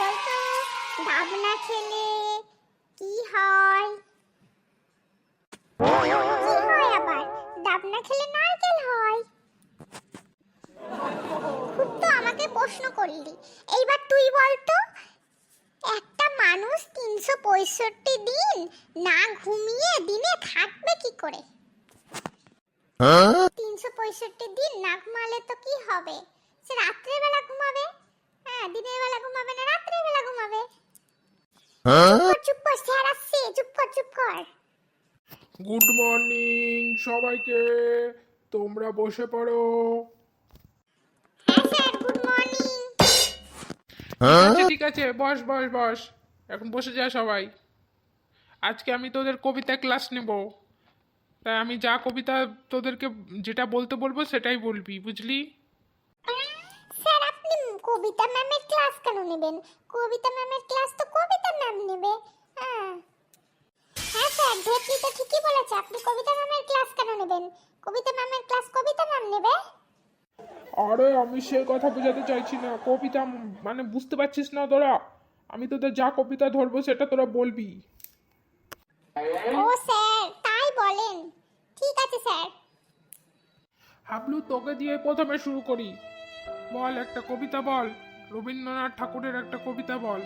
বলতো? ডাবনা খেলে কি হয়? কি হয় আবার? ডাবনা খেলে নারকেল হয়। খুব তো আমাকে প্রশ্ন করলি। এইবার তুই বলতো একটা মানুষ তিনশো পঁয়ষট্টি দিন না ঘুমিয়ে দিনে থাকবে কি করে? তিনশো পঁয়ষট্টি দিন না ঘুমালে তো কি হবে? সে রাত্রে বেলা ঘুমাবে। হ্যাঁ দিনের বেলা ঘুমাবে না রাত্রে বেলা ঘুমাবে। চুপ কর, স্যার আসছে। চুপ কর চুপ কর। গুড মর্নিং সবাইকে। তোমরা বসে পড়ো। হ্যাঁ স্যার গুড মর্নিং আচ্ছা ঠিক আছে বস বস বস। এখন বসে যা সবাই। আজকে আমি তোদের কবিতা ক্লাস নেব। তাই আমি যা কবিতা তোদেরকে যেটা বলতে বলব সেটাই বলবি বুঝলি? কবিতা ম্যামের ক্লাস কেন নেবেন? কবিতা ম্যামের ক্লাস তো কবিতা ম্যাম নেবে। হ্যাঁ। হ্যাঁ স্যার ঢেপলি তো ঠিকই বলেছে। আপনি কবিতা ম্যামের ক্লাস কেন নেবেন? কবিতা ম্যামের ক্লাস কবিতা ম্যাম নেবে? আরে আমি সে কথা বোঝাতে চাইছি না। কবিতা মানে বুঝতে পারছিস না তোরা? আমি তোদের যা কবিতা ধরবো সেটা তোরা বলবি। ও স্যার তাই বলেন। ঠিক আছে স্যার। হাবলু তোকে দিয়ে প্রথমে শুরু করি। বল একটা কবিতা বল। রবীন্দ্রনাথ ঠাকুরের একটা কবিতা বল।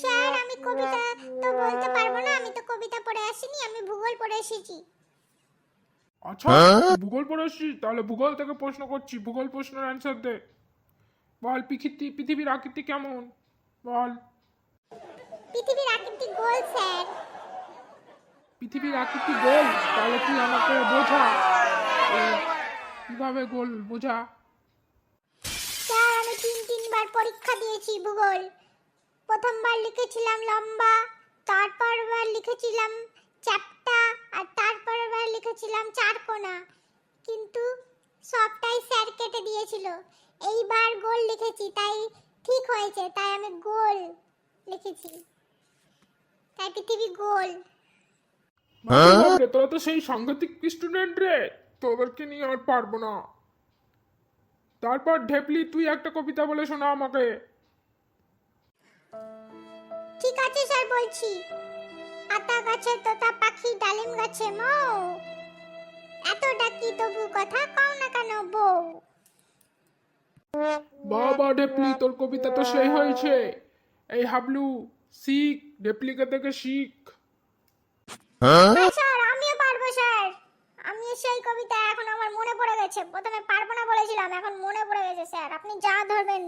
স্যার আমি কবিতা তো বলতে পারব না। আমি তো কবিতা পড়ে আসিনি আমি ভূগোল পড়ে এসেছি। আচ্ছা ভূগোল পড়ে এসছিস তাহলে ভূগোল থেকে প্রশ্ন করছি। ভূগোল প্রশ্নের অ্যান্সার দে। বল পৃথিবী পৃথিবীর আকৃতি কেমন? বল। পৃথিবীর আকৃতি গোল স্যার। পৃথিবীর আকৃতি গোল? তাহলে তুই আমাকে বোঝা। কীভাবে গোল বোঝা? স্যার আমি তিন তিনবার পরীক্ষা দিয়েছি ভূগোল। প্রথমবার লিখেছিলাম লম্বা তারপরবার লিখেছিলাম চ্যাপ্টা আর তারপরবার লিখেছিলাম চারকোনা কিন্তু সবটাই স্যার কেটে দিয়েছিল। এইবার গোল লিখেছি তাই ঠিক হয়েছে তাই আমি গোল লিখেছি। তাই পৃথিবী গোল। বাপরে, তোরা তো সেই সাংঘাতিক স্টুডেন্ট রে। তোদেরকে নিয়ে আর পারব না। তারপর ঢেপলি তুই একটা কবিতা বলে শোনা আমাকে। ঠিক আছে স্যার বলছি। আতা গাছে তোতা পাখি ডালিম গাছে মৌ। এত ডাকি তবু কথা কও না কেন বউ বাবা ঢেপলি তোর কবিতা তো সেই হয়েছে। এই হাবলু শিখ ঢেপলিকে থেকে শিখ। হ্যাঁ, স্যার আমিও পারব স্যার আমিও সেই কবিতা এখন আমার মনে পড়ে গেছে। প্রথমে পারব না বলেছিলাম, এখন মনে পড়ে গেছে স্যার। আপনি যা ধরবেন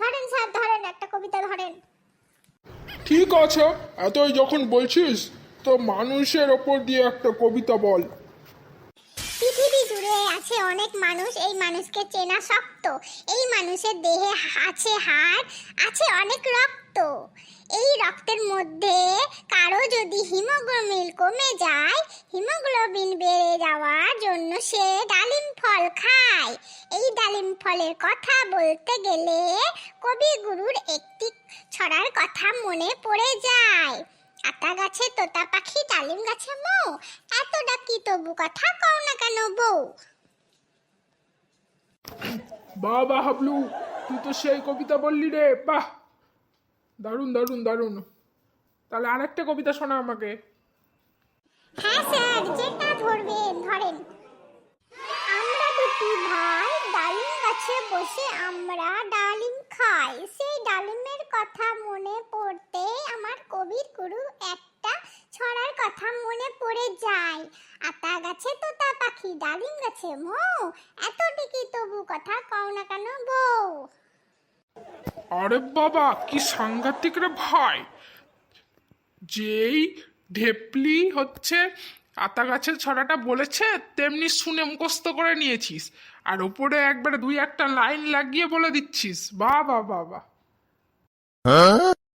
ধরেন স্যার, ধরেন, একটা কবিতা ধরেন। ঠিক আছে, এতই যখন বলছিস, তো মানুষের ওপর দিয়ে একটা কবিতা বল। জুড়ে আছে অনেক মানুষ, এই মানুষকে চেনা শক্ত। এই মানুষের দেহে আছে হাড়, আছে অনেক রক্ত। এই রক্তের মধ্যে কারও যদি হিমোগ্লোবিন কমে যায়, হিমোগ্লোবিন বেড়ে যাওয়ার জন্য সে ডালিম ফল খায়। এই ডালিম ফলের কথা বলতে গেলে কবিগুরুর একটি ছড়ার কথা মনে পড়ে যায়। আতা গাছে তোতা পাখি ডালিম গাছে মৌ। এত ডাকি তবু কথা কও না কেন বউ? বাবা হাবলু তুই তো সেই কবিতা বললি রে বাহ! দারুণ দারুণ দারুণ। তাহলে আরেকটা কবিতা শোনা আমাকে। হ্যাঁ স্যার যেটা ধরবেন ধরেন। আমরা দুটি ভাই ডালিম গাছে বসে আমরা ডালিম খাই। সেই ডালিমের কথা মনে পড়তে আমার কবির গুরু একটা ছড়ার কথা মনে পড়ে যায়। আতা গাছে তোতা পাখি, ডালিম গাছে মৌ, এত টিকি তবু কথা কও না কেন বউ আরে বাবা, কি সাংঘাতিক রে ভাই। যেই ঢেপলি হচ্ছে, আতা গাছের ছড়াটা বলেছে, তেমনি শুনে মুখস্থ করে নিয়েছিস। আর ওপরে একবার দুই একটা লাইন লাগিয়ে বলে দিচ্ছিস। বা বা বা বাহ। বাহ